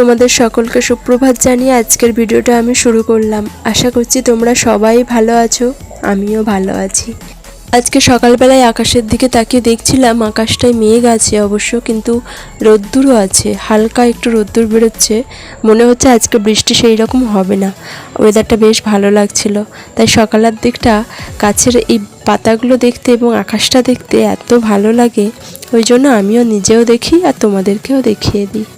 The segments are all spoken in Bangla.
তোমাদের সকলকে সুপ্রভাত জানিয়ে আজকের ভিডিওটা আমি শুরু করলাম। আশা করছি তোমরা সবাই ভালো আছো, আমিও ভালো আছি। আজকে সকালবেলায় আকাশের দিকে তাকিয়ে দেখছিলাম আকাশটায় মেঘ আছে অবশ্য, কিন্তু রোদ্দুরও আছে, হালকা একটু রোদ্দুর বেরোচ্ছে। মনে হচ্ছে আজকে বৃষ্টি সেই রকম হবে না ওয়েদারটা বেশ ভালো লাগছিল। তাই সকালের দিকটা, গাছের এই পাতাগুলো দেখতে এবং আকাশটা দেখতে এত ভালো লাগে, ওই জন্য আমিও নিজেও দেখি আর তোমাদেরকেও দেখিয়ে দিই।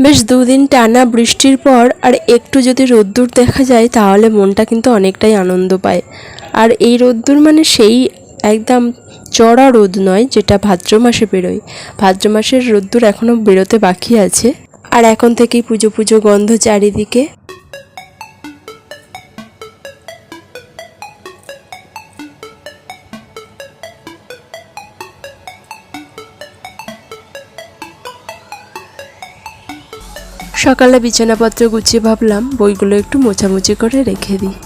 বেশ দুদিন টানা বৃষ্টির পর আর একটু যদি রোদ্দুর দেখা যায়, তাহলে মনটা কিন্তু অনেকটাই আনন্দ পায়। আর এই রোদ্দুর মানে সেই একদম চড়া রোদ নয়, যেটা ভাদ্র মাসে বেরোয়। ভাদ্র মাসের রোদ্দুর এখনও বেরোতে বাকি আছে। আর এখন থেকেই পুজো পুজো গন্ধ চারিদিকে। সকালে বিছানাপত্র গুছিয়ে ভাবলাম, বইগুলো একটু মোছামুছি করে রেখে দিই।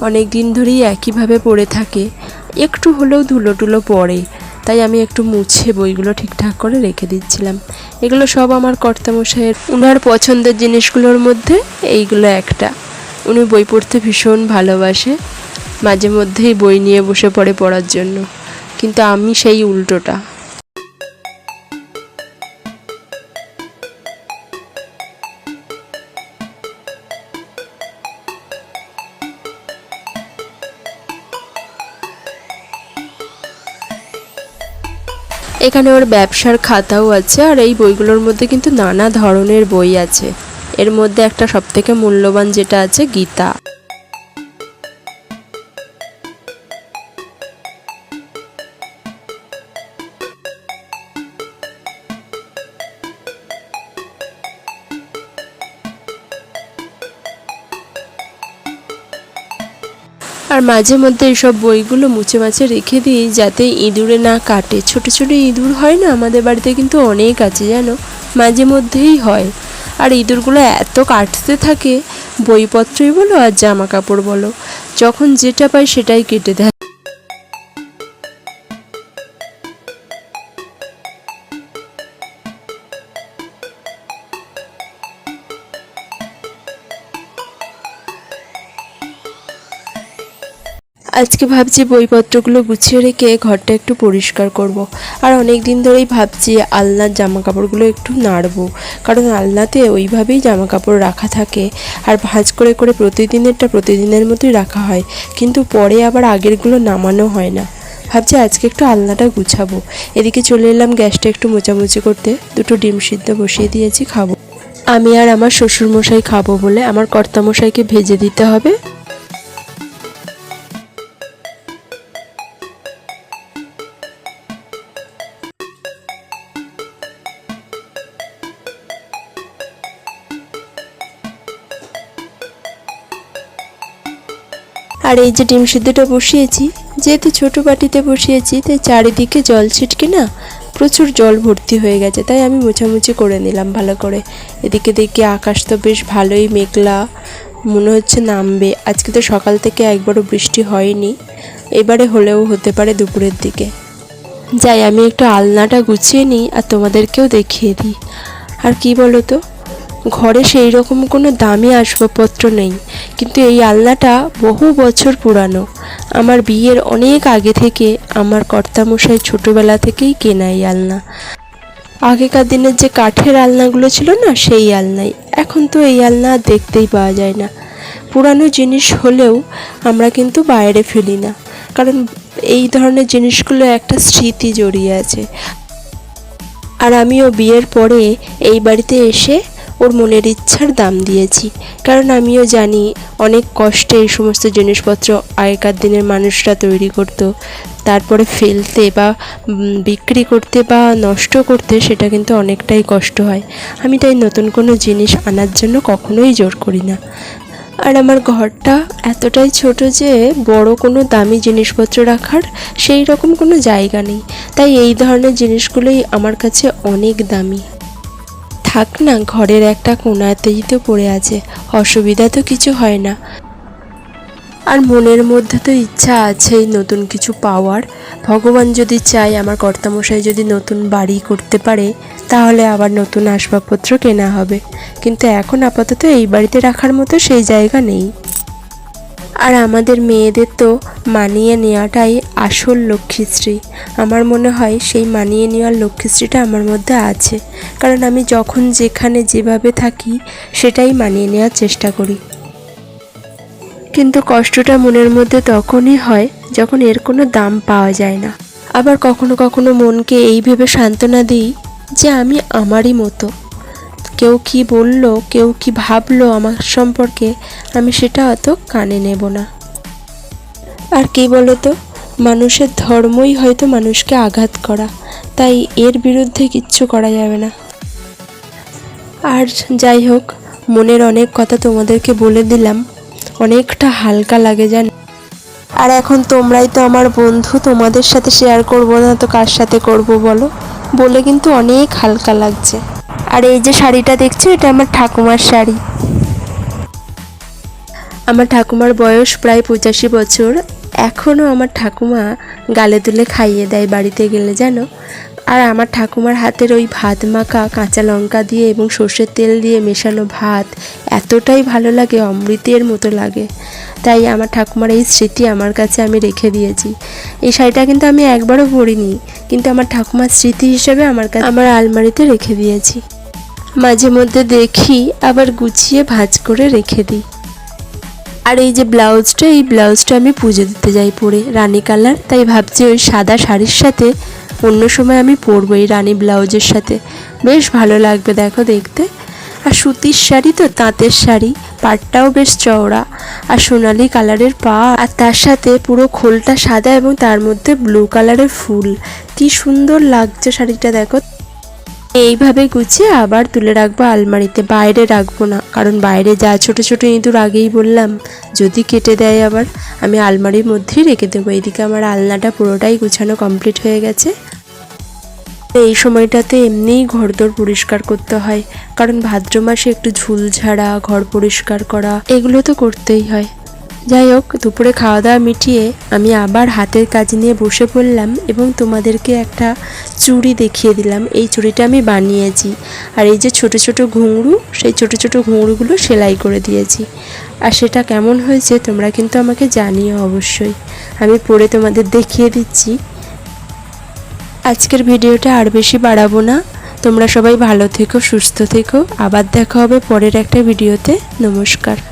অনেক দিন ধরেই একইভাবে পড়ে থাকে, একটু হলেও ধুলো টুলো পড়ে, তাই আমি একটু মুছে বইগুলো ঠিকঠাক করে রেখে দিচ্ছিলাম। এগুলো সব আমার কর্তামশাইয়ের। উনার পছন্দের জিনিসগুলোর মধ্যে এইগুলো একটা। উনি বই পড়তে ভীষণ ভালোবাসে, মাঝে মধ্যেই বই নিয়ে বসে পড়ে পড়ার জন্য। কিন্তু আমি সেই উল্টোটা। এখানে ওর ব্যবসার খাতাও আছে আর এই বইগুলোর মধ্যে কিন্তু নানা ধরনের বই আছে। এর মধ্যে একটা সবথেকে মূল্যবান যেটা আছে গীতা। আর মাঝে মধ্যে এইসব বইগুলো মুছে মাছে রেখে দিই যাতে ইঁদুরে না কাটে। ছোট ছোট ইঁদুর হয় না? আমাদের বাড়িতে কিন্তু অনেক আছে যেন মাঝে মধ্যেই হয়। আর ইঁদুরগুলো এত কাটতে থাকে, বইপত্রই বলো আর জামা কাপড় বলো, যখন যেটা পায় সেটাই কেটে দেয়। আজকে ভাবছি বইপত্রগুলো গুছিয়ে রেখে ঘরটা একটু পরিষ্কার করব। আর অনেক দিন ধরেই ভাবছি আলনার জামা কাপড়গুলো একটু নাড়বো। কারণ আলনাতে ওইভাবেই জামা কাপড় রাখা থাকে। আর ভাঁজ করে করে প্রতিদিনেরটা প্রতিদিনের মতোই রাখা হয়। কিন্তু পরে আবার আগেরগুলো নামানো হয় না। ভাবছি আজকে একটু আলনাটা গুছাবো। এদিকে চলে এলাম গ্যাসটা একটু মোচামুচি করতে। দুটো ডিম সিদ্ধ বসিয়ে দিয়েছি, খাব। আমি আর আমার শ্বশুরমশাই খাব বলে আমার কর্তামশাইকে ভেজে দিতে হবে। আর এই যে ডিম সিদ্ধটা বসিয়েছি, যেহেতু ছোটো বাটিতে বসিয়েছি, তাই চারিদিকে জল ছিটকে না প্রচুর জল ভর্তি হয়ে গেছে, তাই আমি মোছামুছি করে নিলাম ভালো করে। এদিকে দেখি আকাশ তো বেশ ভালোই মেঘলা, মনে হচ্ছে নামবে। আজকে তো সকাল থেকে একবারও বৃষ্টি হয়নি, এবারে হলেও হতে পারে দুপুরের দিকে। যাই, আমি একটু আলনাটা গুছিয়ে নিই আর তোমাদেরকেও দেখিয়ে দিই। আর কি বলো তো? ঘরে সেই রকম কোনো দামি আসবাবপত্র নেই। কিন্তু এই আলনাটা বহু বছর পুরানো। আমার বিয়ের অনেক আগে থেকে আমার কর্তামশাই ছোটোবেলা থেকেই কেনা এই আলনা। আগেকার দিনের যে কাঠের আলনাগুলো ছিল না, সেই আলনাই। এখন তো এই আলনা দেখতেই পাওয়া যায় না। পুরানো জিনিস হলেও আমরা কিন্তু বাইরে ফেলি না। কারণ এই ধরনের জিনিসগুলো একটা স্মৃতি জড়িয়ে আছে। আর আমিও বিয়ের পরে এই বাড়িতে এসে ওর মনের ইচ্ছার দাম দিয়েছি। কারণ আমিও জানি অনেক কষ্টে এই সমস্ত জিনিসপত্র আগেকার দিনের মানুষরা তৈরি করতো। তারপরে ফেলতে বা বিক্রি করতে বা নষ্ট করতে সেটা কিন্তু অনেকটাই কষ্ট হয়। আমি তাই নতুন কোনো জিনিস আনার জন্য কখনোই জোর করি না। আর আমার ঘরটা এতটাই ছোট যে, বড় কোনো দামি জিনিসপত্র রাখার সেই রকম কোনো জায়গা নেই। তাই এই ধরনের জিনিসগুলোই আমার কাছে অনেক দামি। থাক না, ঘরের একটা কোনাতেই তো পড়ে আছে। অসুবিধা তো কিছু হয় না। আর মনের মধ্যে তো ইচ্ছা আছেই নতুন কিছু পাওয়ার। ভগবান যদি চায়, আমার কর্তামশাই যদি নতুন বাড়ি করতে পারে, তাহলে আবার নতুন আসবাবপত্র কেনা হবে। কিন্তু এখন আপাতত এই বাড়িতে রাখার মতো সেই জায়গা নেই। আর আমাদের মেয়েদের তো মানিয়ে নেওয়াটাই আসল লক্ষ্মীশ্রী আমার মনে হয় সেই মানিয়ে নেওয়ার লক্ষ্মীশ্রীটা আমার মধ্যে আছে। কারণ আমি যখন যেখানে যেভাবে থাকি, সেটাই মানিয়ে নেওয়ার চেষ্টা করি। কিন্তু কষ্টটা মনের মধ্যে তখনই হয় যখন এর কোনো দাম পাওয়া যায় না। আবার কখনো কখনো মনকে এই ভেবে সান্ত্বনা দিই যে আমি আমারই মতো। কেউ কি বলল, কেউ কি ভাবলো আমার সম্পর্কে, আমি সেটা অত কানে নেব না। আর কি বলো তো মানুষের ধর্মই হয়তো মানুষকে আঘাত করা, তাই এর বিরুদ্ধে কিচ্ছু করা যাবে না। আর যাই হোক, মনের অনেক কথা তোমাদেরকে বলে দিলাম, অনেকটা হালকা লাগে জান আর এখন তোমরাই তো আমার বন্ধু, তোমাদের সাথে শেয়ার করব না তো কার সাথে করব বলো? বলে কিন্তু অনেক হালকা লাগছে। আর এই যে শাড়িটা দেখছ, এটা আমার ঠাকুমার শাড়ি। আমার ঠাকুমার বয়স প্রায় পঁচাশি বছর। এখনও আমার ঠাকুমা গালে তুলে খাইয়ে দেয় বাড়িতে গেলে যেন আর আমার ঠাকুমার হাতের ওই ভাত মাখা, কাঁচা লঙ্কা দিয়ে এবং সর্ষের তেল দিয়ে মেশানো ভাত এতটাই ভালো লাগে, অমৃতের মতো লাগে। তাই আমার ঠাকুমার এই স্মৃতি আমার কাছে আমি রেখে দিয়েছি। এই শাড়িটা কিন্তু আমি একবারও পরিনি, কিন্তু আমার ঠাকুমার স্মৃতি হিসেবে আমার কাছে আমার আলমারিতে রেখে দিয়েছি। মাঝে মধ্যে দেখি, আবার গুছিয়ে ভাঁজ করে রেখে দিই। আর এই যে ব্লাউজটা, এই ব্লাউজটা আমি পুজো দিতে যাই পরে। রানী কালার, তাই ভাবছি ওই সাদা শাড়ির সাথে অন্য সময় আমি পরবো এই রানী ব্লাউজের সাথে। বেশ ভালো লাগবে, দেখো দেখতে। আর সুতির শাড়ি তো, তাঁতের শাড়ি, পাটটাও বেশ চওড়া। আর সোনালি কালারের পা, আর তার সাথে পুরো খোলটা সাদা এবং তার মধ্যে ব্লু কালারের ফুল। কি সুন্দর লাগছে শাড়িটা, দেখো। এইভাবে গুছিয়ে আবার তুলে রাখব আলমারিতে। বাইরে রাখব না, কারণ বাইরে যা ছোট ছোট ইঁদুর আগেই বললাম, যদি কেটে দেয় আবার আমি আলমারির মধ্যেই রেখে দেবো। এদিকে আমার আলনাটা পুরোটাই গুছানো কমপ্লিট হয়ে গেছে। এই সময়টাতে এমনিই ঘরদোর পরিষ্কার করতে হয়, কারণ ভাদ্র মাসে একটু ঝুল ঝাড়া, ঘর পরিষ্কার করা, এগুলো তো করতেই হয়। যাই হোক, দুপুরে খাওয়া দাওয়া মিটিয়ে আমি আবার হাতের কাজ নিয়ে বসে পড়লাম এবং তোমাদেরকে একটা চুড়ি দেখিয়ে দিলাম। এই চুড়িটা আমি বানিয়েছি। আর এই যে ছোট ছোট ঘুঙরু, সেই ছোট ছোট ঘুঙরুগুলো সেলাই করে দিয়েছি। আর সেটা কেমন হয়েছে তোমরা কিন্তু আমাকে জানিও অবশ্যই। আমি পরে তোমাদের দেখিয়ে দিচ্ছি। আজকের ভিডিওটা আর বেশি বাড়াবো না। তোমরা সবাই ভালো থেকো, সুস্থ থেকো। আবার দেখা হবে পরের একটা ভিডিওতে। নমস্কার।